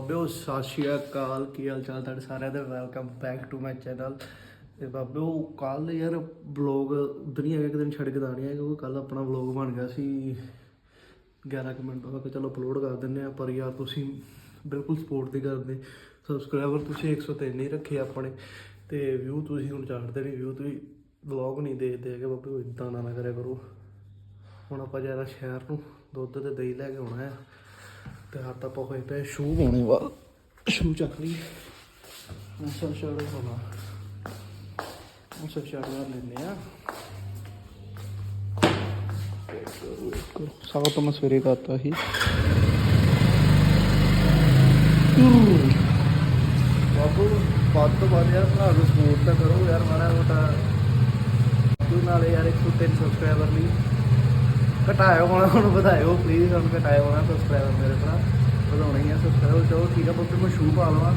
ਬਾਬਿਓ ਸਤਿ ਸ਼੍ਰੀ ਅਕਾਲ, ਕੀ ਹਾਲ ਚਾਲ ਤੁਹਾਡੇ ਸਾਰਿਆਂ ਦਾ? Welcome back to my channel ਤੇ ਬਾਬਿਓ ਕੱਲ ਯਾਰ ਬਲੌਗ ਦੁਨੀਆ ਇੱਕ ਦਿਨ ਛੱਡ ਕੇ ਦਾਣੀ ਹੈ ਕਿਉਂਕਿ ਕੱਲ ਆਪਣਾ ਵਲੌਗ ਬਣ ਗਿਆ ਸੀ। 11 ਕੁ ਮਿੰਟ ਬਾਅਦ ਚਲੋ ਅਪਲੋਡ ਕਰ ਦਿੰਨੇ ਆ ਪਰ ਯਾਰ ਤੁਸੀਂ ਬਿਲਕੁਲ ਸਪੋਰਟ ਨਹੀਂ ਕਰਦੇ। ਸਬਸਕ੍ਰਾਈਬਰ ਤੁਸੀਂ 103 ਨਹੀਂ ਰੱਖੇ ਆਪਣੇ। ਤੇ ਵਿਊ ਤੁਸੀਂ ਹੁਣ ਚੜਦੇ ਨਹੀਂ ਵਿਊ ਤੁਸੀਂ ਵਲੌਗ ਨਹੀਂ ਦੇਖਦੇ ਹੈਗੇ ਬਾਬਿਓ ਇਦਾਂ ਨਾ ਨਾ ਕਰਿਆ ਕਰੋ। ਹੁਣ ਆਪਾਂ ਜ਼ਿਆਦਾ ਸ਼ਹਿਰ ਨੂੰ, ਦੁੱਧ ਤੇ ਦਹੀਂ ਲੈ ਕੇ ਆਉਣਾ ਆ। ਹੈ ਤੇ ਆਪਾਂ ਹੋਏ ਪਏ, ਸ਼ੂ ਪਾਉਣੇ ਵਾ ਸ਼ੂ ਚੱਕ ਲਈ। ਅਸਲ ਸ਼ਰਟ ਹੋਣਾ ਅਸਲ ਸ਼ਰਟ ਮਾਰ ਲੈਨੇ ਆ। ਸਾਗ ਤੋਂ ਮੈਂ ਸਵੇਰੇ ਕਰਤਾ ਸੀ। ਬਾਬੂ, ਵੱਧ ਤੋਂ ਵੱਧ ਯਾਰ ਭਰਾ ਨੂੰ ਸਪੋਰਟ ਤਾਂ ਕਰੋ ਯਾਰ ਮਾੜਾ ਮੋਟਾ। ਤੂੰ ਨਾਲੇ ਯਾਰ 103 ਸਬਸਕ੍ਰਾਈਬਰ ਲਈ। ਘਟਾਇਓ ਹੁਣ ਹੁਣ ਵਧਾਇਓ ਪਲੀਜ਼ ਹੁਣ ਘਟਾਇਓ ਹੋਣਾ ਸਬਸਕ੍ਰਾਈਬਰ ਮੇਰੇ ਭਰਾ ਵਧਾਉਣੇ ਹੀ ਆ ਸਬਸਕ੍ਰਾਈਬਰ ਚਲੋ ਠੀਕ ਆ ਬੱਬੇ ਮੈਂ ਸ਼ੂ ਪਾ ਲਵਾਂ।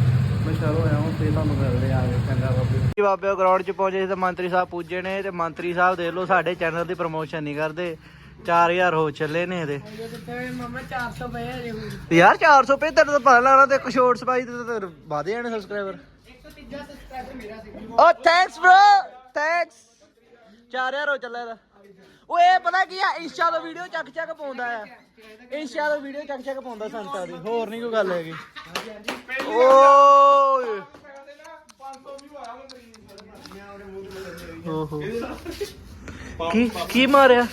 ਮੈਂ ਸ਼ਹਿਰੋਂ ਆਇਆ ਹਾਂ ਤੇ ਤੁਹਾਨੂੰ ਮਿਲਦੇ ਆ ਕੇ ਚੰਗਾ ਬਾਬੇ। ਜੀ ਬਾਬੇ ਗਰਾਊਂਡ 'ਚ ਪਹੁੰਚੇ ਤੇ ਮੰਤਰੀ ਸਾਹਿਬ ਪੁੱਜੇ ਨੇ ਤੇ ਮੰਤਰੀ ਸਾਹਿਬ ਦੇਖ ਲਓ ਸਾਡੇ ਚੈਨਲ ਦੀ ਪ੍ਰਮੋਸ਼ਨ ਨਹੀਂ ਕਰਦੇ। 4000 ਹੋ ਚੱਲੇ ਨੇ ਇਹਦੇ। ਮਮਾ 400 ਪਏ ਹਜੇ ਹੋਰ ਯਾਰ 400 ਪੇ ਤੇਰੇ ਤਾਂ ਪਤਾ ਲੱਗਣਾ ਤੇ ਇੱਕ ਸ਼ੋਰਟਸ ਪਾਈ ਤੇ ਤੇ ਵਧ ਜਾਣੇ ਸਬਸਕ੍ਰਾਈਬਰ 130 ਸਬਸਕ੍ਰਾਈਬਰ ਮੇਰਾ ਸੀ। ਓ ਥੈਂਕਸ ਬ੍ਰੋ ਥੈਂਕਸ 4000 ਹੋ ਚੱਲਿਆ ਦਾ ਓਏ ਪਤਾ ਕੀ ਆ? ਇੰਸਟਾ ਤੋਂ ਵੀਡੀਓ ਚੱਕ ਚੱਕ ਪਾਉਂਦਾ ਆ ਇੰਸਟਾ ਤੋਂ ਵੀਡੀਓ ਚੱਕ ਚੱਕ ਪਾਉਂਦਾ ਸੰਤਾ ਦੀ। ਹੋਰ ਨਹੀਂ ਕੋਈ ਗੱਲ ਹੈਗੀ। ਓਏ। ਓਹੋ। ਕੀ ਕੀ ਮਾਰਿਆ?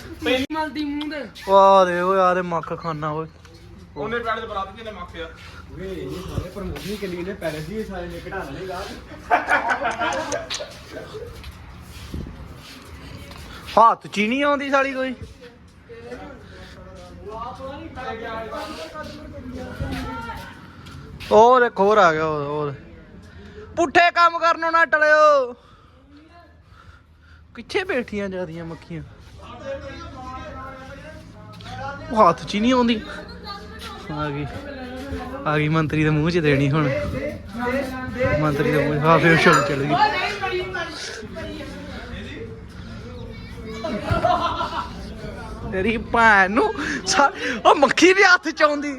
ਮਲਦੀ ਮੂੰਹ ਦੇ ਵਾਹ ਦੇ ਓਏ ਆਰੇ ਮੱਖ ਖਾਨਾ ਓਏ। ਉਹਨੇ ਪੈੜੇ ਤੇ ਬਰਾਤ ਕਿਨੇ ਮਾਖਿਆ ਹੱਥ ਚ ਹੀ ਨਹੀਂ ਆਉਂਦੀ ਸਾਲੀ ਕੋਈ। ਉਹ ਦੇਖੋ ਹੋਰ ਆ ਗਿਆ ਉਹ ਪੁੱਠੇ ਕੰਮ ਕਰਨੋਂ ਨਾ ਟਲਿਓ। ਕਿੱਥੇ ਬੈਠੀਆਂ ਜਾਂਦੀਆਂ ਮੱਖੀਆਂ? ਉਹ ਹੱਥ ਚ ਹੀ ਨਹੀਂ ਆਉਂਦੀ। ਆ ਗਈ। ਆ ਗਈ ਮੰਤਰੀ ਦੇ ਮੂੰਹ 'ਚ ਦੇਣੀ ਹੁਣ। ਮੰਤਰੀ ਦੇ ਮੂੰਹ ਹਾਂ, ਫਿਰ ਚਲ ਗਈ। ਤੇਰੀ ਭੈਣ ਨੂੰ ਸਾ- ਉਹ ਮੱਖੀ ਵੀ ਹੱਥ ਚ ਆਉਂਦੀ।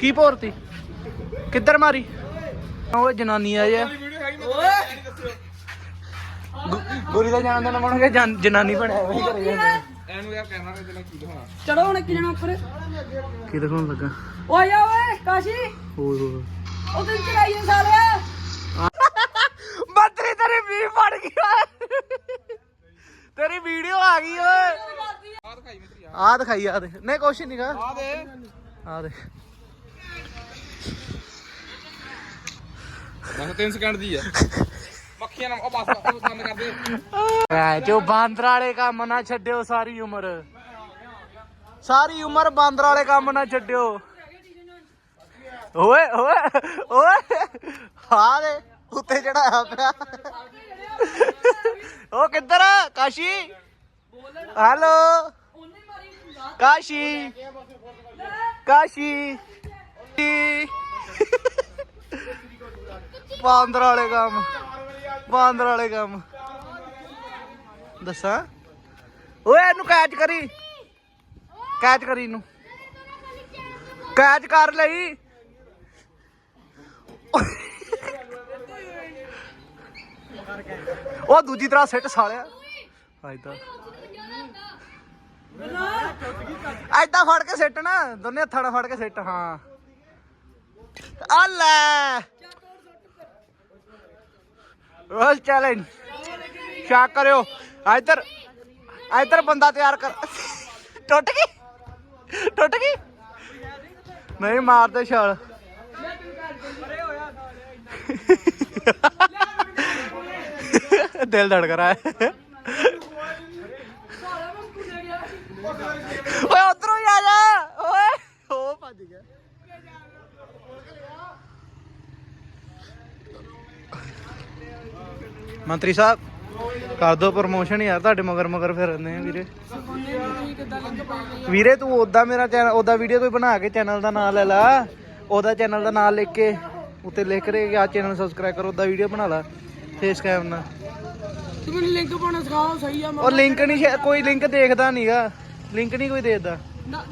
ਕੀ ਭੋਰਤੀ? ਕਿੱਧਰ ਮਾਰੀ? ਉਹ ਜਨਾਨੀ ਆ ਜੇ। ਗੁਰੀ ਦਾ ਜਾਣ ਦਾ ਮਣਗੇ ਜਨਾਨੀ ਬਣਿਆ ਹੋਇਆ ਹੀ ਘਰੇ ਜਾਂਦਾ ਐਨੂੰ ਯਾਰ ਕੈਮਰਾ ਤੇ ਨਾ ਕੀ ਦਿਖਾਣਾ ਚੜੋ ਹੁਣ ਕਿ ਜਣਾ ਉੱਪਰ। ਕੀ ਦਿਖਾਉਣ ਲੱਗਾ? ਓਏ ਆ ਓਏ ਕਾਸ਼ੀ ਉਹ ਤੇ ਚੜਾਈ ਸਾਲਿਆ। ਮੰਤਰੀ ਤੇਰੀ ਵੀ ਫੜ ਓਏ ਤੇਰੀ ਵੀਡੀਓ ਆ ਗਈ ਓਏ। ਆ ਦਿਖਾਈ ਆ ਦੇ। ਨਹੀਂ ਕੁਛ ਨਹੀਂਗਾ ਆ ਦੇ। ਆ ਦੇ। ਬਸ 3 ਸਕਿੰਟ ਦੀ ਆ। ਮੱਖੀਆਂ ਨਾਲ ਉਹ ਬਸ ਉਹ ਬੰਦ ਕਰ ਦੇ ਐ ਜੋ ਬਾਂਦਰ ਵਾਲੇ ਕੰਮ ਨਾ ਛੱਡਿਓ ਸਾਰੀ ਉਮਰ। ਸਾਰੀ ਉਮਰ ਬਾਂਦਰ ਵਾਲੇ ਕੰਮ ਨਾ ਛੱਡਿਓ। ਓਏ ਓਏ ਓਏ। ਹਾਂ ਦੇ। ਉੱਤੇ ਚੜਾਇਆ ਪਿਆ। ਉਹ ਕਿੱਧਰ ਕਾਸ਼ੀ? ਹੈਲੋ? ਕਾਸ਼ੀ? ਕਾਸ਼ੀ? ਬਾਂਦਰ ਵਾਲੇ ਕੰਮ। ਬਾਂਦਰ ਵਾਲੇ ਕੰਮ। ਦੱਸਾਂ? ਓਏ, ਇਹਨੂੰ ਕੈਚ ਕਰੀ। ਕੈਚ ਕਰੀ ਇਹਨੂੰ। ਕੈਚ ਕਰ ਲਈ। ਉਹ ਦੂਜੀ ਤਰ੍ਹਾਂ ਸਿੱਟ ਸਾਲਿਆ। ਐਦਾਂ ਐਦਾਂ ਫੜ ਕੇ ਸਿੱਟ ਨਾ, ਦੋਨੇ ਹੱਥਾਂ ਨਾਲ ਫੜ ਕੇ ਸਿੱਟ, ਹਾਂ। ਆ ਲੈ। ਰੋਲ ਚੈਲੰਜ ਸ਼ਾਕ ਕਰਿਓ। ਇੱਧਰ ਇਧਰ ਬੰਦਾ ਤਿਆਰ ਕਰ। ਟੁੱਟ ਗਈ। ਟੁੱਟ ਗਈ। ਨਹੀਂ, ਮਾਰਦੇ ਛਾਲ। ਦਿਲ ਧੜਕ ਰਹਾ ਹੈ। ਓਏ, ਉਧਰੋਂ ਹੀ ਆ ਜਾ। ਓਏ ਉਹ ਭੱਜ ਗਿਆ। ਮੰਤਰੀ ਸਾਹਿਬ, ਕਰ ਦੋ ਪ੍ਰਮੋਸ਼ਨ ਯਾਰ, ਤੁਹਾਡੇ ਮਗਰ ਮਗਰ ਫਿਰ ਫਿਰਦੇ ਆ ਵੀਰੇ। ਵੀਰੇ, ਤੂੰ ਉਦਾਂ ਮੇਰਾ ਚੈਨਲ ਉਦਾਂ ਵੀਡੀਓ ਕੋਈ ਬਣਾ ਕੇ ਚੈਨਲ ਦਾ ਨਾਮ ਲੈ ਲਾ। ਉਹਦਾ ਚੈਨਲ ਦਾ ਨਾਮ ਲਿਖ ਕੇ, ਉੱਤੇ ਲਿਖ ਰਹੇ ਕਿ ਆ ਚੈਨਲ ਸਬਸਕ੍ਰਾਈਬ ਕਰੋ ਉਦਾਂ ਵੀਡੀਓ ਬਣਾ ਲਾ। ਫੇਸ ਕੈਮ ਨਾਲ ਤੂੰ ਮੈਨੂੰ ਲਿੰਕ ਪਾਉਣਾ ਸਿਖਾਓ ਸਹੀ ਆ ਉਹ ਲਿੰਕ ਨਹੀਂ ਕੋਈ ਲਿੰਕ ਦੇਖਦਾ ਨਹੀਂਗਾ ਲਿੰਕ ਨਹੀਂ ਕੋਈ ਦੇਖਦਾ।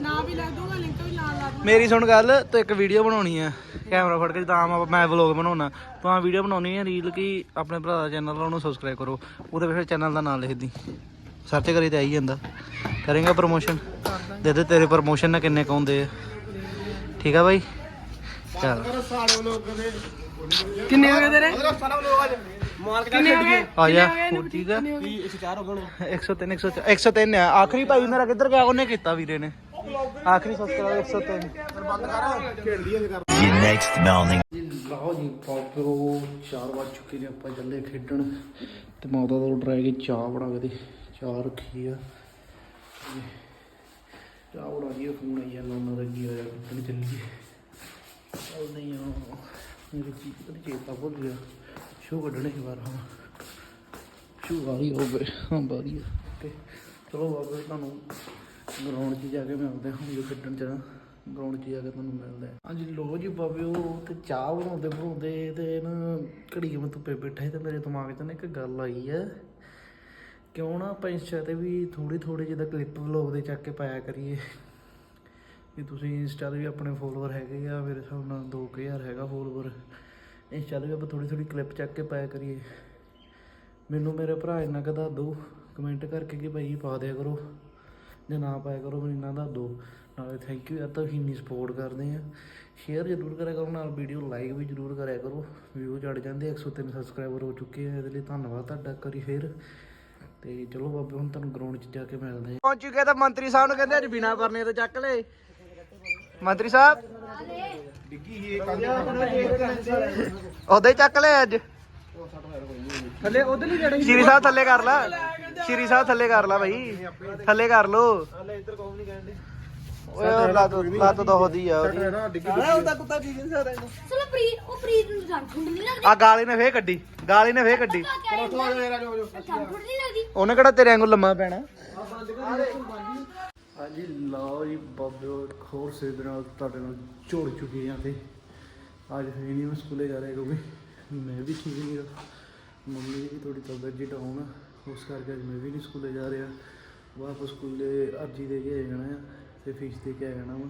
ਨਾ ਵੀ ਲੈ ਦੂੰਗਾ ਲਿੰਕ ਵੀ ਨਾਲ ਲਾ ਦੂੰਗਾ ਮੇਰੀ ਸੁਣ ਗੱਲ ਤੂੰ ਇੱਕ ਵੀਡੀਓ ਬਣਾਉਣੀ ਆ। ਕੈਮਰਾ ਫੜ ਕੇ ਤਾਂ ਮੈਂ- ਮੈਂ ਵਲੌਗ ਬਣਾਉਣਾ। ਤੂੰ ਆ ਵੀਡੀਓ ਬਣਾਉਣੀ ਹੈ ਰੀਲ ਕੀ ਆਪਣੇ ਭਰਾ ਦਾ ਚੈਨਲ ਆ ਉਹਨੂੰ ਸਬਸਕ੍ਰਾਈਬ ਕਰੋ। ਉਹਦੇ ਵਿੱਚ ਚੈਨਲ ਦਾ ਨਾਮ ਲਿਖ ਦੀ। ਸਰਚ ਕਰੀ ਤੇ ਆਈ ਜਾਂਦਾ। ਕਰੇਗਾ ਪ੍ਰੋਮੋਸ਼ਨ ਦੇ ਦੇ ਤੇਰੇ ਪ੍ਰੋਮੋਸ਼ਨ ਨਾਲ ਕਿੰਨੇ ਕਾਉਂਦੇ ਆ। ਠੀਕ ਆ ਬਾਈ? ਚੱਲ। ਕਿੰਨੇ ਹੋ ਗਏ ਤੇਰੇ? ਕਿੰਨੇ ਹੋ ਗਏ? ਆ ਜਾ ਠੀਕ ਆ 103 104 103 ਆ। ਆਖਰੀ ਭਾਈ ਮੇਰਾ ਕਿੱਧਰ ਗਿਆ? ਉਹਨੇ ਕੀਤਾ ਵੀਰੇ ਨੇ। ਆਖਰੀ ਸਬਸਕ੍ਰਾਈਬ 103 next morning. ਲਓ ਜੀ ਪਾਪੋ 4 ਵਜ ਚੁੱਕੇ ਨੇ ਆਪਾਂ ਚੱਲੇ ਖੇਡਣ। ਤੇ ਮਾਤਾ ਤੋਂ ਡਰਾਈ ਕੇ ਚਾਹ ਬਣਾ ਕੇ ਦੇ। ਚਾਹ ਰੱਖੀ ਆ। ਚਾਹ ਬਣਾ ਕੇ ਫੋਨ ਆਈ ਜਾਂਦਾ ਉਹਨਾਂ ਦਾ ਕੀ ਹੋਇਆ ਖੇਡਣ ਚੱਲੀਏ? ਚੱਲ ਨਹੀਂ ਆ ਮੇਰੇ ਜੀ ਕਦੇ ਚੇਤਾ ਭੁੱਲ ਗਿਆ। ਸ਼ੋ ਕੱਢਣੇ ਸੀ ਵਾਰ ਹਾਂ। ਸ਼ੋ ਵਾਰੀ ਹੋ ਗਏ ਹਾਂ ਵਾਰੀ ਤੇ ਚਲੋ ਬਾਬਾ ਤੁਹਾਨੂੰ ਗਰਾਊਂਡ 'ਚ ਜਾ ਕੇ ਮਿਲਦੇ ਹਾਂ ਜਦੋਂ ਕੱਢਣ ਚੱਲਾਂ। ਗਰਾਊਂਡ 'ਚ ਜਾ ਕੇ ਤੁਹਾਨੂੰ ਮਿਲਦੇ ਹਾਂ। ਹਾਂਜੀ ਲੋ ਜੀ ਬਾਬੇ ਉਹ ਤੇ ਚਾਹ ਬਣਾਉਂਦੇ ਬਣਾਉਂਦੇ ਤੇ ਨਾ ਘੜੀ ਮੈਂ ਧੁੱਪੇ ਬੈਠਾ ਸੀ ਤੇ ਮੇਰੇ ਦਿਮਾਗ 'ਚ ਨਾ ਇੱਕ ਗੱਲ ਆਈ ਹੈ ਕਿਉਂ ਨਾ ਆਪਾਂ ਇੰਸਟਾ ਤੇ ਵੀ ਥੋੜੀ ਥੋੜੀ ਜਿਹਦਾ ਕਲਿੱਪ ਵਲੌਗ ਦੇ ਚੱਕ ਕੇ ਪਾਇਆ ਕਰੀਏ। ਵੀ ਤੁਸੀਂ ਇੰਸਟਾ ਦੇ ਵੀ ਆਪਣੇ ਫੋਲੋਅਰ ਹੈਗੇ ਆ, ਮੇਰੇ ਹਿਸਾਬ ਨਾਲ 2000 ਹੈਗਾ ਫੋਲੋਅਰ ਇੰਸਟਾ ਤੇ ਵੀ ਆਪਾਂ ਥੋੜੀ ਥੋੜੀ ਕਲਿੱਪ ਚੱਕ ਕੇ ਪਾਇਆ ਕਰੀਏ। ਮੈਨੂੰ ਮੇਰੇ ਭਰਾ ਇੰਨਾ ਕੁ ਦੱਸ ਦਿਓ ਕਮੈਂਟ ਕਰਕੇ ਕਿ ਭਾਈ ਪਾ ਦਿਆ ਕਰੋ, ਜੇ ਨਾ ਪਾਇਆ ਕਰੋ ਮੈਨੂੰ ਇੰਨਾ ਦੱਸ ਦਿਓ ਨਾਲੇ ਥੈਂਕ ਯੂ ਯਾਰ ਤੁਸੀਂ ਇੰਨੀ ਸਪੋਰਟ ਕਰਦੇ ਆ ਸ਼ੇਅਰ ਜ਼ਰੂਰ ਕਰਿਆ ਕਰੋ, ਨਾਲ ਵੀਡੀਓ ਲਾਈਕ ਵੀ ਜ਼ਰੂਰ ਕਰਿਆ ਕਰੋ। ਵਿਊ ਚੜ ਜਾਂਦੇ 103 ਸਬਸਕ੍ਰਾਈਬਰ ਹੋ ਚੁੱਕੇ ਆ, ਇਹਦੇ ਲਈ ਧੰਨਵਾਦ ਤੁਹਾਡਾ ਕਰੀ ਫੇਰ। ਤੇ ਚਲੋ ਬਾਬੇ, ਹੁਣ ਤੁਹਾਨੂੰ ਗਰਾਊਂਡ 'ਚ ਜਾ ਕੇ ਮਿਲਦੇ ਆ ਪਹੁੰਚ ਚੁੱਕੇ ਤਾਂ ਮੰਤਰੀ ਸਾਹਿਬ ਨੂੰ ਕਹਿੰਦੇ ਅੱਜ ਬਿਨਾ ਪਰਨੇ ਤੋਂ ਚੱਕ ਲੈ। ਮੰਤਰੀ ਸਾਹਿਬ? ਉਹਦੇ ਹੀ ਚੱਕ ਲੈ ਅੱਜ। ਥੱਲੇ ਉਧਰ ਨਹੀਂ ਜੜੇ ਸ਼੍ਰੀ ਸਾਹਿਬ ਥੱਲੇ ਕਰ ਲਾ। ਸ਼੍ਰੀ ਸਾਹਿਬ ਥੱਲੇ ਕਰ ਲਾ ਭਾਈ ਥੱਲੇ ਕਰ ਲੋ ਓਏ ਉਹ ਲੱਤ ਲੱਤ ਦੋਹਦੀ ਆ ਉਹਦੀ। ਚਲੋ ਪ੍ਰੀਤ ਉਹ ਪ੍ਰੀਤ ਨੂੰ ਜਾਣ ਠੰਡ ਨਹੀਂ ਲੱਗਦੀ? ਆ ਗਾਲੀ ਨੇ ਫੇਰ ਕੱਢੀ। ਗਾਲੀ ਨੇ ਫੇਰ ਕੱਢੀ। ਚਲੋ ਥੋੜਾ ਜਿਹਾ ਠੰਡ ਨਹੀਂ ਲੱਗਦੀ? ਉਹਨੇ ਕਿਹੜਾ ਤੇਰੇ ਵਾਂਗੂ ਲੰਮਾ ਪੈਣਾ? ਹਾਂਜੀ, ਲਓ ਜੀ ਬਾਬਿਓ ਇੱਕ ਸੇ ਦੇ ਨਾਲ ਤੁਹਾਡੇ ਨਾਲ ਜੁੜ ਚੁੱਕੇ ਹਾਂ ਤੇ ਅੱਜ ਹੈ ਨਹੀਂ ਮੈਂ ਸਕੂਲੇ ਜਾ ਰਿਹਾ ਕਿਉਂਕਿ ਮੈਂ ਵੀ ਠੀਕ ਨਹੀਂ ਗਾ ਮੰਮੀ ਦੀ ਵੀ ਥੋੜੀ ਤਬੀਅਤ ਜੀ ਡਾਊਨ ਆ ਉਸ ਕਰਕੇ ਅੱਜ ਮੈਂ ਵੀ ਨਹੀਂ ਸਕੂਲੇ ਜਾ ਰਿਹਾ। ਵਾਪਸ ਸਕੂਲੇ ਅਰਜੀ ਦੇ ਕੇ ਆ ਜਾਣਾ ਆ ਤੇ ਫੀਸ ਦੇ ਕੇ ਆ ਜਾਣਾ ਵਾ।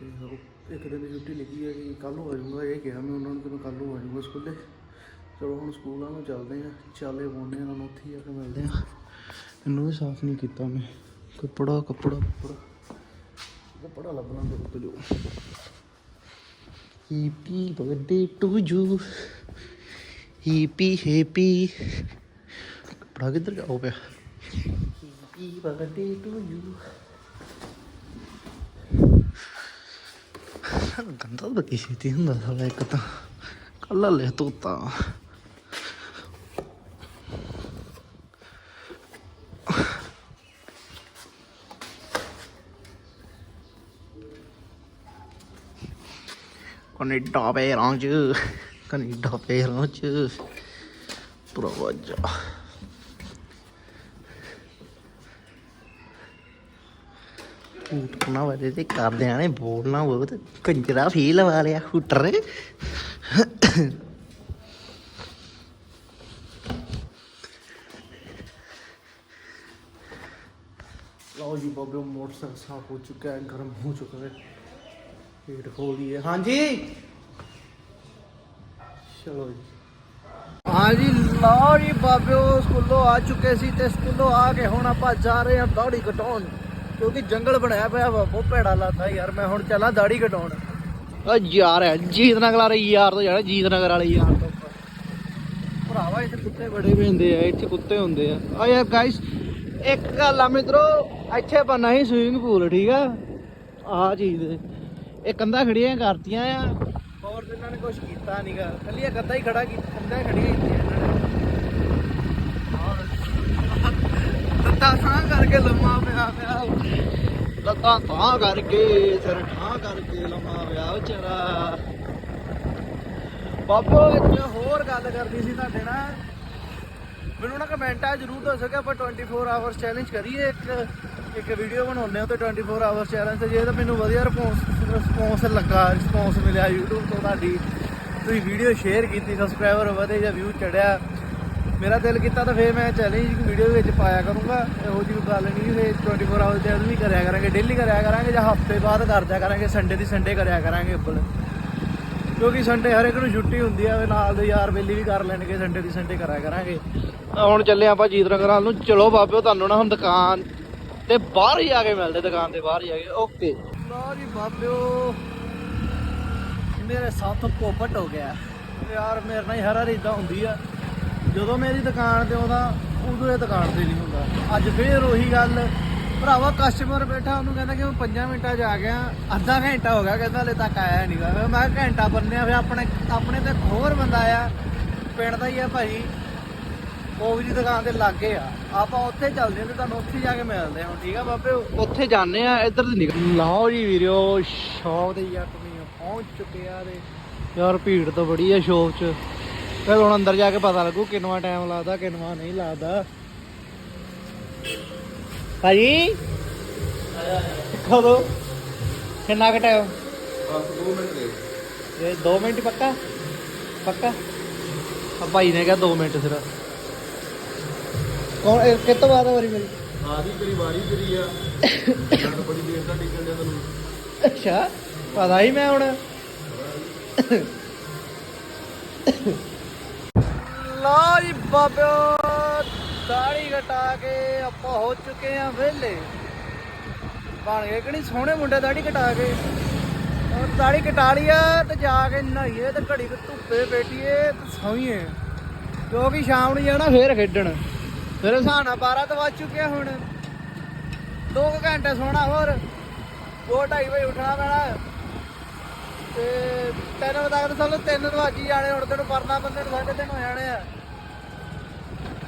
ਤੇ ਇੱਕ ਦਿਨ ਦੀ ਛੁੱਟੀ ਲਿਖੀ ਹੈ ਕਿ ਕੱਲ ਨੂੰ ਆ ਜਾਊਂਗਾ, ਇਹ ਕਿਹਾ ਮੈਂ ਉਹਨਾਂ ਨੂੰ ਕਿ ਮੈਂ ਕੱਲ ਨੂੰ ਆ ਜਾਊਂਗਾ ਸਕੂਲੇ। ਚਲੋ ਹੁਣ ਸਕੂਲਾਂ ਨੂੰ ਚੱਲਦੇ ਆ। ਚਾਲੇ ਪਾਉਂਦੇ ਆ ਉਹਨਾਂ ਉੱਥੇ ਹੀ ਆ ਕੇ ਮਿਲਦੇ ਆ। ਇਹਨੂੰ ਵੀ ਸਾਫ਼ ਨਹੀਂ ਕੀਤਾ ਮੈਂ। ਕੱਪੜਾ ਕੱਪੜਾ ਕੱਪੜਾ। ਕੱਪੜਾ ਲੱਭਣਾ ਮੇਰੇ ਕੋਲ ਜੋ। Happy birthday to you happy happy ਕੱਪੜਾ ਕਿੱਧਰ ਗਿਆ? ਉਹ ਪਿਆ। ਹੈਪੀ ਬਰਥਡੇ ਟੂ ਯੂ ਗੰਦਾ ਤਾਂ ਕਿਸੇ ਤੇ ਹੁੰਦਾ ਸਾਲਾ ਇੱਕ ਤਾਂ। ਕੱਲਾ ਲੈ ਤੋਤਾ। ਕੈਨੇਡਾ ਪੈਰਾਂ 'ਚ, ਕੈਨੇਡਾ ਪੈਰਾਂ 'ਚ। ਪ੍ਰਵਾਜਾ। ਉਟਣਾ ਵਾਲੇ ਤੇ, ਕਰਦਿਆਂ ਨੇ ਬੋਲਣਾ ਬਹੁਤ ਕੰਜਰਾ ਫੀਲ ਵਾ ਲਿਆ ਹੂਟਰ ਲਓ ਜੀ ਬਾਬੇ, ਮੋਟਰਸਾਈਕਲ ਸਾਫ਼ ਹੋ ਚੁੱਕਾ ਹੈ ਗਰਮ ਹੋ ਚੁੱਕਾ ਹੈ। ਹੀਟ ਹੋ। ਗਈ ਹਾਂਜੀ। ਚਲੋ ਜੀ। ਹਾਂਜੀ, ਲਓ ਜੀ ਬਾਬਿਓ, ਸਕੂਲੋਂ ਆ ਚੁੱਕੇ ਸੀ ਤੇ ਸਕੂਲੋਂ ਆ ਕੇ ਹੁਣ ਆਪਾਂ ਜਾ ਰਹੇ ਹਾਂ ਦਾੜੀ ਕਟਾਉਣ। ਕਿਉਂਕਿ ਜੰਗਲ ਬਣਾਇਆ ਪਿਆ ਵਾ, ਬਹੁਤ ਭੈੜਾ ਲੱਗਦਾ ਯਾਰ। ਮੈਂ ਹੁਣ ਚੱਲਾਂ ਦਾੜੀ ਕਟਾਉਣ। ਓ ਯਾਰ, ਜੀਤ ਨਗਰ ਵਾਲੇ ਯਾਰ ਤੋਂ ਜਾਣਾ, ਜੀਤ ਨਗਰ ਵਾਲੇ ਯਾਰ ਤੋਂ ਭਰਾਵਾ, ਇੱਥੇ ਕੁੱਤੇ ਬੜੇ ਪੈਂਦੇ ਆ, ਇੱਥੇ ਕੁੱਤੇ ਹੁੰਦੇ ਆ। ਆ ਯਾਰ ਗਾਇਸ ਇੱਕ ਗੱਲ ਆ ਮਿੱਤਰੋ, ਇੱਥੇ ਬਣਨਾ ਸੀ ਸਵਿਮਿੰਗ ਪੂਲ ਠੀਕ ਆ? ਆ ਚੀਜ਼ ਇਹ ਕੰਧਾਂ ਖੜੀਆਂ ਕਰਤੀਆਂ ਆ। ਹੋਰ ਇਹਨਾਂ ਨੇ ਕੁਝ ਕੀਤਾ ਨਹੀਂਗਾ ਕੱਲੀ ਇਹ ਕੰਧਾਂ ਹੀ ਖੜਾ ਕੀ ਕੰਧਾਂ ਖੜੀਆਂ ਕੀਤੀਆਂ ਇਹਨਾਂ ਨੇ। ਲੱਤਾਂ ਸਾਹ ਕਰਕੇ ਲੰਮਾ ਪਿਆ ਪਿਆ। ਲੱਤਾਂ ਤਾਂ ਕਰਕੇ, ਸਿਰ ਠਾਂ ਕਰਕੇ ਲੰਮਾ ਪਿਆ ਵਿਚਾਰਾ। ਬਾਬੋ, ਇੱਕ ਹੋਰ ਗੱਲ ਕਰਨੀ ਸੀ ਤੁਹਾਡੇ ਨਾਲ। ਮੈਨੂੰ ਨਾ ਕਮੈਂਟਾਂ ਜ਼ਰੂਰ ਦੱਸੋ ਕਿ ਆਪਾਂ 24 ਆਵਰਸ ਚੈਲੰਜ ਕਰੀਏ ਇੱਕ ਇੱਕ ਵੀਡੀਓ ਬਣਾਉਂਦੇ ਹਾਂ ਤੇ 24 ਆਵਰਸ ਚੈਲੰਜ ਤੇ ਜੇ ਤਾਂ ਮੈਨੂੰ ਵਧੀਆ ਰਿਸਪੌਂਸ ਰਿਸਪੌਂਸ ਲੱਗਾ ਰਿਸਪੌਂਸ ਮਿਲਿਆ YouTube ਤੋਂ ਤੁਹਾਡੀ। ਤੁਸੀਂ ਵੀਡੀਓ ਸ਼ੇਅਰ ਕੀਤੀ ਸਬਸਕ੍ਰਾਈਬਰ ਵਧੇ ਜਾਂ ਵਿਊ ਚੜਿਆ। ਮੇਰਾ ਦਿਲ ਕੀਤਾ ਤਾਂ ਫੇਰ ਮੈਂ ਚੈਲੰਜ ਵੀਡੀਓ ਵਿੱਚ ਪਾਇਆ ਕਰੂੰਗਾ। ਇਹੋ ਜਿਹੀ ਗੱਲ ਨਹੀਂ, ਫੇਰ 24 ਆਵਰ ਦੇ ਵੀ ਕਰਿਆ ਕਰਾਂਗੇ ਡੇਲੀ ਕਰਿਆ ਕਰਾਂਗੇ ਜਾਂ ਹਫ਼ਤੇ ਬਾਅਦ ਕਰਦਿਆ ਕਰਾਂਗੇ ਸੰਡੇ ਦੀ ਸੰਡੇ ਕਰਿਆ ਕਰਾਂਗੇ ਉੱਪਰ। ਕਿਉਂਕਿ ਸੰਡੇ ਹਰ ਇੱਕ ਨੂੰ ਛੁੱਟੀ ਹੁੰਦੀ ਆ ਵੀ ਨਾਲ ਦੇ ਯਾਰ ਬੇਲੀ ਵੀ ਕਰ ਲੈਣਗੇ ਸੰਡੇ ਦੀ ਸੰਡੇ ਕਰਿਆ ਕਰਾਂਗੇ। ਹੁਣ ਚੱਲੇ ਆਪਾਂ ਜੀਤ ਨਗਰ ਨੂੰ। ਚਲੋ ਬਾਬਿਓ, ਤੁਹਾਨੂੰ ਨਾ ਹੁਣ ਦੁਕਾਨ ਤੇ ਬਾਹਰ ਹੀ ਆ ਕੇ ਮਿਲਦੇ, ਦੁਕਾਨ ਦੇ ਬਾਹਰ ਹੀ ਆ ਕੇ। ਓਕੇ ਲਓ ਜੀ ਬਾਬਿਓ ਮੇਰੇ ਸਾਥ ਪੋਪਟ ਹੋ ਗਿਆ। ਯਾਰ ਮੇਰੇ ਨਾਲ ਹੀ ਹਰ ਹਰ ਇਦਾਂ ਹੁੰਦੀ ਆ। ਜਦੋਂ ਮੇਰੀ ਦੁਕਾਨ ਤੇ ਆਉਂਦਾ ਉਦੋਂ ਇਹ ਦੁਕਾਨ ਤੇ ਨਹੀਂ ਹੁੰਦਾ। ਅੱਜ ਫੇਰ ਉਹੀ ਗੱਲ। ਭਰਾਵਾ ਕਸਟਮਰ ਬੈਠਾ ਉਹਨੂੰ ਕਹਿੰਦਾ ਕਿ ਮੈਂ 5 ਮਿੰਟਾਂ 'ਚ ਆ ਗਿਆ। ਅੱਧਾ ਘੰਟਾ ਹੋ ਗਿਆ ਕਹਿੰਦਾ ਹਲੇ ਤੱਕ ਆਇਆ ਨਹੀਂਗਾ ਮੈਂ ਘੰਟਾ ਬੰਨਿਆ ਫਿਰ ਆਪਣੇ ਆਪਣੇ ਤੇ ਹੋਰ ਬੰਦਾ ਆ ਪਿੰਡ ਦਾ ਹੀ ਆ ਭਾਈ। ਉਹ ਵੀ ਦੀ ਦੁਕਾਨ ਤੇ ਲੱਗੇ ਆ। ਆਪਾਂ ਉੱਥੇ ਚੱਲਦੇ ਹਾਂ ਤੇ ਤੁਹਾਨੂੰ ਉੱਥੇ ਜਾ ਕੇ ਮਿਲਦੇ ਹਾਂ ਠੀਕ ਆ ਬਾਬੇ? ਉੱਥੇ ਜਾਂਦੇ ਆ ਇੱਧਰ ਦੀ ਨਿਕਲ ਲਓ ਜੀ ਵੀਰੋ ਸ਼ੌਪ ਦੇ ਯਾਰ ਤੁਸੀਂ ਪਹੁੰਚ ਚੁੱਕੇ ਆ ਤੇ ਯਾਰ ਭੀੜ ਤਾਂ ਬੜੀ ਆ ਸ਼ੌਪ 'ਚ। ਫਿਰ ਹੁਣ ਅੰਦਰ ਜਾ ਕੇ ਪਤਾ ਲੱਗੂ ਕਿੰਨਾ ਟਾਈਮ ਲੱਗਦਾ ਕਿੰਨਾ ਨਹੀਂ ਲੱਗਦਾ। ਭਾਜੀ? ਕਦੋਂ? ਕਿੰਨਾ ਕੁ ਟਾਈਮ ਬਸ 2 ਮਿੰਟ ਦੇ। ਇਹ 2 ਮਿੰਟ ਪੱਕਾ? ਪੱਕਾ? ਆ ਭਾਈ ਨੇ ਕਿਹਾ 2 ਮਿੰਟ ਸਿਰਫ। ਕੌਣ ਇਹ ਕਿਤੋਂ ਬਾਅਦ ਵਾਰੀ ਮੇਰੀ? ਆਦੀ ਤੇਰੀ ਵਾਰੀ ਤੇਰੀ ਆ। ਜਦ ਬੜੀ ਦੇਰ ਦਾ ਟਿਕਣ ਦੇ ਤੈਨੂੰ। ਅੱਛਾ ਪਤਾ ਹੀ ਮੈਂ ਹੁਣ। ਲਓ ਜੀ ਬਾਬਿਓ ਦਾੜੀ ਘਟਾ ਕੇ ਆਪਾਂ ਹੋ ਚੁੱਕੇ ਆ ਵਿਹਲੇ। ਬਣ ਗਏ ਕਿ ਨਹੀਂ? ਸੋਹਣੇ ਮੁੰਡੇ ਦਾੜੀ ਘਟਾ ਕੇ। ਔਰ ਦਾੜੀ ਕਟਾ ਲਈ ਆ ਤੇ ਜਾ ਕੇ ਨਹਾਈਏ ਤੇ ਘੜੀ ਕੁ ਧੁੱਪੇ ਬੈਠੀਏ ਤੇ ਸੌਈਏ। ਕਿਉਂਕਿ ਸ਼ਾਮ ਨੂੰ ਜਾਣਾ ਫੇਰ ਖੇਡਣ। ਫਿਰ ਹਿਸਾਬ ਨਾਲ 12 ਤਾਂ ਵੱਜ ਚੁੱਕਿਆ ਹੁਣ। 2 ਘੰਟੇ ਸੋਣਾ ਹੋਰ। 2:30 ਵਜੇ ਉੱਠਣਾ ਪੈਣਾ। ਤੇ 3 ਵਜੇ ਤੱਕ ਤਾਂ ਸਾਨੂੰ 3 ਵੱਜ ਹੀ ਜਾਣੇ, ਹੁਣ ਤੈਨੂੰ ਪਰਨਾ ਬੰਦੇ ਨੂੰ ਸਾਢੇ ਤਿੰਨ ਹੋ ਜਾਣੇ ਆ।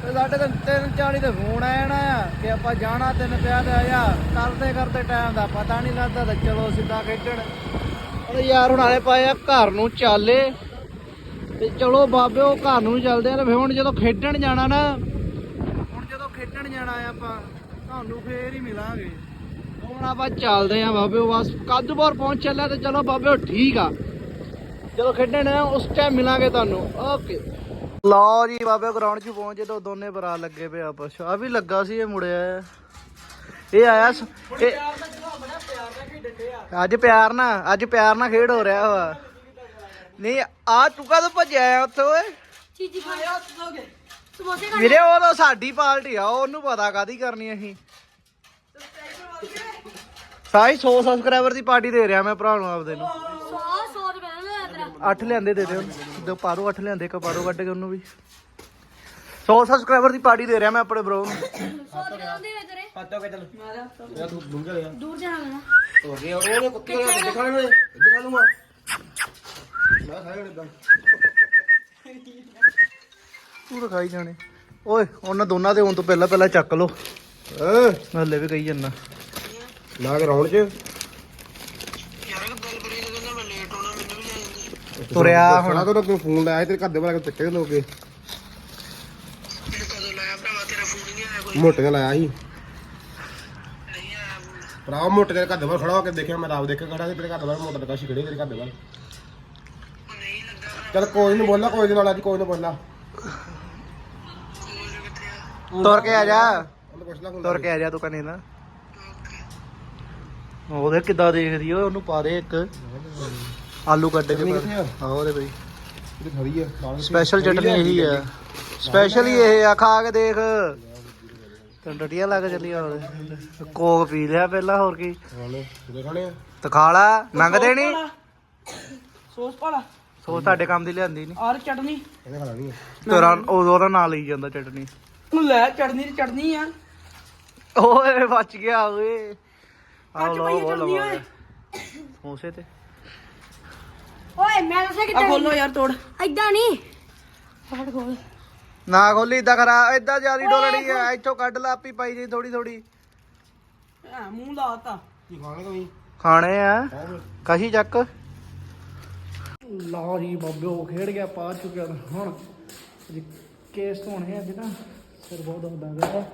ਤੇ ਸਾਡੇ ਤਿੰਨ ਤਿੰਨ ਚਾਲੀ ਤੇ ਫੋਨ ਆ ਜਾਣਾ ਆ ਕਿ ਆਪਾਂ ਜਾਣਾ ਤਿੰਨ ਪਿਆ ਤੇ ਆਇਆ ਕਰਦੇ ਕਰਦੇ ਟਾਈਮ ਦਾ ਪਤਾ ਨਹੀਂ ਲੱਗਦਾ ਤਾਂ ਚਲੋ ਸਿੱਧਾ ਖੇਡਣ। ਉਹ ਯਾਰ ਹੁਣ ਆਲੇ ਪਾਏ ਆ, ਘਰ ਨੂੰ ਚਾਲੇ ਤੇ ਚਲੋ ਬਾਬੇ, ਉਹ ਘਰ ਨੂੰ ਚੱਲਦੇ ਆ ਤੇ ਹੁਣ ਜਦੋਂ ਖੇਡਣ ਜਾਣਾ ਨਾ ਹੁਣ ਜਦੋਂ ਖੇਡਣ ਜਾਣਾ ਆ ਆਪਾਂ ਤੁਹਾਨੂੰ ਫੇਰ ਹੀ ਮਿਲਾਂਗੇ। ਹੁਣ ਆਪਾਂ ਚੱਲਦੇ ਆ ਬਾਬਿਓ ਬਸ ਕਾਦੂਪੁਰ ਪਹੁੰਚ ਚੱਲਿਆ ਤੇ ਚਲੋ ਬਾਬਿਓ ਠੀਕ ਆ। ਜਦੋਂ ਖੇਡਣ ਆ ਉਸ ਟਾਈਮ ਮਿਲਾਂਗੇ ਤੁਹਾਨੂੰ। ਓਕੇ ਲਓ ਜੀ ਬਾਬੇ ਗਰਾਊਂਡ 'ਚ ਪਹੁੰਚ ਜਦੋਂ ਦੋਨੇ ਭਰਾ ਲੱਗੇ ਪਏ ਆਪਸ। ਆ ਵੀ ਲੱਗਾ ਸੀ ਇਹ ਮੁੜਿਆ। ਇਹ ਆਇਆ ਇਹ ਅੱਜ ਪਿਆਰ ਨਾਲ ਅੱਜ ਪਿਆਰ ਨਾਲ ਖੇਡ ਹੋ ਰਿਹਾ ਵਾ। ਨਹੀਂ ਆ ਤੂੰ ਕਦੋਂ ਭੱਜਿਆ ਆ ਉੱਥੇ ਓਏ। ਚੀਜੀ ਖਾ ਲਿਆ ਸਮੋਸੇ ਵੀਰੇ ਉਹ ਤਾਂ ਸਾਡੀ ਪਾਰਟੀ ਆ ਉਹਨੂੰ ਪਤਾ ਕਾਦੀ ਕਰਨੀ ਅਸੀਂ। ਸਾਈ 100 ਸਬਸਕ੍ਰਾਈਬਰ ਦੀ ਪਾਰਟੀ ਦੇ ਰਿਹਾ ਮੈਂ ਭਰਾ ਨੂੰ ਆਪਦੇ ਨੂੰ। 100 100 ਰੁਪਏ ਦਾ ਤੇਰਾ 8 ਲਿਆਂਦੇ ਦੇ ਦੇ ਉਹਨੂੰ ਦੋ ਪਾਰੋ 8 ਲਿਆਂਦੇ ਇੱਕ ਪਾਰੋ ਕੱਢ ਕੇ ਉਹਨੂੰ ਵੀ। 100 ਸਬਸਕ੍ਰਾਈਬਰ ਦੀ ਪਾਰਟੀ ਦੇ ਰਿਹਾ ਮੈਂ ਆਪਣੇ ਬ్రో ਨੂੰ। 100 ਰੁਪਏ ਦਾ ਦੇ ਤੇਰੇ ਹੱਥੋਂ ਕੇ ਚੱਲ ਯਾ ਤੂੰ ਦੂਰ ਜਾਣਾ ਮੈਂ। ਹੋ ਗਿਆ ਉਹਨੇ ਕੁੱਤੇ ਨੂੰ ਦਿਖਾ ਲੈਣੇ ਦਿਖਾ ਲੂੰਗਾ ਮੈਂ। ਖਾਇਆ ਇਦਾਂ। ਤੂੰ ਤਾਂ ਖਾਈ ਜਾਣੇ। ਓਏ ਉਹਨਾਂ ਦੋਨਾਂ ਦੇ ਹੋਣ ਤੋਂ ਪਹਿਲਾਂ ਪਹਿਲਾਂ ਚੱਕ ਲਓ। ਹਾਂ? ਹੱਲੇ ਵੀ ਕਹੀ ਜੰਨਾ ਨਾ ਗਰਾਊਂਡ 'ਚ। ਤੁਰਿਆ ਹੁਣ। ਹੁਣ ਤੂੰ ਫੋਨ ਲਾਇਆ ਤੇਰੇ ਘਰ ਦੇ ਵਾਲਾ ਚੱਕੇ ਲੋਗੇ ਮੋਟੇ ਨੇ ਲਾਇਆ ਸੀ। ਭਰਾ ਮੋਟੇ ਦੇ ਘਰ ਦੇ ਵਾਲ ਖੜਾ ਹੋ ਕੇ ਦੇਖਿਆ ਮੈਂ ਆਪ ਦੇਖਿਆ ਖੜਾ ਸੀ ਤੇਰੇ ਘਰ ਦੇ ਵਾਲ ਮੋਟੇ ਦੇ ਕਾਸ਼ੀ ਖੜੇ ਤੇਰੇ ਘਰ ਦੇ ਵਾਲ। ਚੱਲ ਕੋਈ ਨਹੀਂ ਬੋਲਣਾ ਕੋਈ ਦੇ ਨਾਲ ਅੱਜ ਕੋਈ ਨਾ ਬੋਲਣਾ। ਤੁਰ ਕੇ ਆ ਜਾ। ਤੁਰ ਕੇ ਆ ਜਾ ਤੂੰ ਕਨੇ ਨਾ ਉਹਦੇ ਕਿੱਦਾਂ ਦੇਖਦੀ ਓਏ ਉਹਨੂੰ ਪਾ ਦੇ ਇੱਕ। ਆਲੂ ਕੱਢ ਕੇ ਪਾ ਆ? ਹਾਂ ਉਹਦੇ ਬਈ। ਇਹ ਖੜੀ ਆ ਨਾਲ ਸਪੈਸ਼ਲ ਚਟਨੀ ਇਹੀ ਆ। ਸਪੈਸ਼ਲ ਹੀ ਇਹ ਆ ਖਾ ਕੇ ਦੇਖ। ਤੈਨੂੰ ਟਟੀਆਂ ਲੱਗ ਚੱਲੀਆਂ ਉਹਦੇ। ਕੋਕ ਪੀ ਲਿਆ ਪਹਿਲਾਂ ਹੋਰ ਕੀ। ਹਾਲੇ ਕਿਹਦੇ ਖਾਣੇ ਆ? ਤੇ ਖਾ ਲਾ ਮੰਗਦੇ ਨਹੀਂ ਸੌਸ ਪਾਲਾ ਸੋ ਤੁਹਾਡੇ ਕੰਮ ਦੀ ਲਿਆਂਦੀ ਨਹੀਂ ਔਰ ਚਟਨੀ। ਇਹਨੇ ਖਾਣਾ ਨਹੀਂ ਤੇਰਾ ਉਦੋਂ ਦਾ ਨਾਂ ਲਈ ਜਾਂਦਾ ਚਟਨੀ। ਤੂੰ ਲੈ ਚਟਨੀ ਤੇ ਚਟਨੀ ਆ। ਓਏ ਬਚ ਗਿਆ ਓਏ। ਆ ਕੱਚ ਲਓ ਪਈ ਆ ਉਹ ਚਟਨੀ ਲਵਾ ਓਏ। ਸਮੋਸੇ ਤੇ। ਓਏ ਮੈਂ ਦੱਸਾਂ ਆ ਖੋਲੋ ਯਾਰ ਤੋੜ। ਐਦਾਂ ਨਹੀਂ ਫੜ ਖੋਲ। ਨਾ ਖੋਲੀ ਇਦਾਂ ਕਰਾ ਇਦਾਂ ਜਿਆਦੀ ਡੋਲਣੀ ਆ ਇੱਥੋਂ ਕੱਢ ਲਾ ਆਪੀ ਪਾਈ ਜੀ ਥੋੜੀ ਥੋੜੀ ਆ ਮੂੰਹ ਲਾਤਾ ਕੀ ਖਾਣੇ ਆ। ਕਾਸ਼ੀ ਚੱਕ? ਲਓ ਜੀ ਬਾਬਿਓ ਖੇਡ ਗਿਆ ਪਾ ਚੁੱਕਿਆ। ਤੇ ਹੁਣ ਜੀ ਕੇਸ ਧੋਣੇ ਅੱਜ ਨਾ ਫਿਰ ਬਹੁਤ ਹੁੰਦਾ ਗਿਆ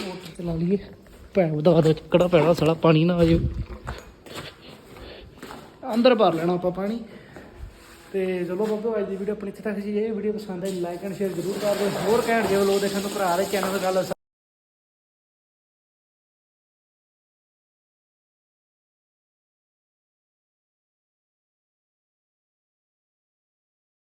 ਮੋਟਰ ਚਲਾ ਲਈਏ। ਭੈਣ ਵਧਾ ਦਾ ਚੱਕੜਾ ਪੈਣਾ ਸੜਾ ਪਾਣੀ ਨਾ ਆ ਜਾਓ ਅੰਦਰ ਭਰ ਲੈਣਾ ਆਪਾਂ ਪਾਣੀ। ਤੇ ਚਲੋ ਬਾਬੂ ਅੱਜ ਦੀ ਵੀਡੀਓ ਆਪਣੀ ਇੱਥੇ ਤੱਕ ਜੀ। ਇਹ ਵੀਡੀਓ ਪਸੰਦ ਆਈ ਲਾਈਕ ਐਂਡ ਸ਼ੇਅਰ ਜ਼ਰੂਰ ਕਰ ਦਿਓ। ਹੋਰ ਘੈਂਟ ਜਿਹੇ ਲੋਕ ਦੇਖਣ ਨੂੰ ਭਰਾ ਦੇ ਚੈਨਲ ਗੱਲ